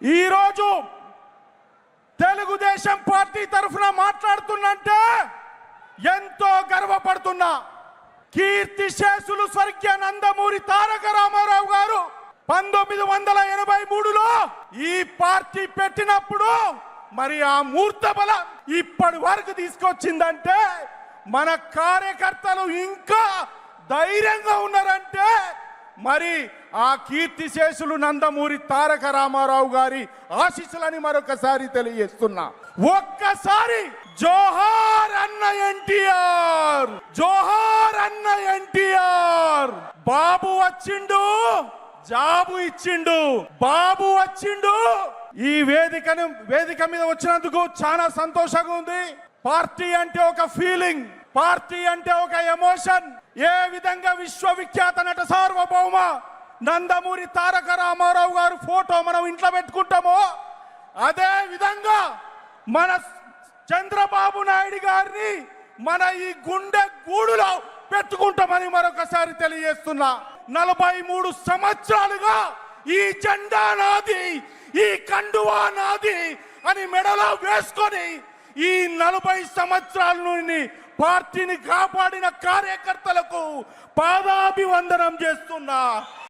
ఈరోజు తెలుగుదేశం పార్టీ తరఫున మాట్లాడుతున్నంటే ఎంతో గర్వపడుతున్నా కీర్తి శేషులు స్వర్గీయ నందమూరి తారక రామారావు గారు పంతొమ్మిది వందల ఎనభై మూడులో ఈ పార్టీ పెట్టినప్పుడు మరి ఆ మూర్త బలం ఇప్పటి వరకు తీసుకొచ్చిందంటే మన కార్యకర్తలు ఇంకా ధైర్యంగా ఉన్నారంటే మరి ఆ కీర్తిశేషులు నందమూరి తారక రామారావు గారి ఆశీస్సులని మరొకసారి తెలియజేస్తున్నా. ఒక్కసారి జోహార్ అన్న ఎన్టీఆర్! జోహార్ అన్న ఎన్టీఆర్! బాబు వచ్చిండు జాబు ఇచ్చిండు బాబు వచ్చిండు. ఈ వేదికను వేదిక మీద వచ్చినందుకు చాలా సంతోషంగా ఉంది. పార్టీ అంటే ఒక ఫీలింగ్. పార్టీ అంటే ఒక ఎమోషన్. ఏ విధంగా విశ్వవిఖ్యాత నట సార్వభౌమ నందమూరి తారక రామారావు గారు ఫోటో మనం ఇంట్లో పెట్టుకుంటామో అదే విధంగా మన చంద్రబాబు నాయుడు గారిని మన ఈ గుండె గూడులో పెట్టుకుంటామని మరొకసారి తెలియజేస్తున్నా. నలభై మూడు సంవత్సరాలుగా ఈ జెండా నాది ఈ కండువా నాది అని మెడలో వేసుకొని ఈ నలభై సంవత్సరాల నుండి పార్టీని కాపాడిన కార్యకర్తలకు పాదాభివందనం చేస్తున్నా.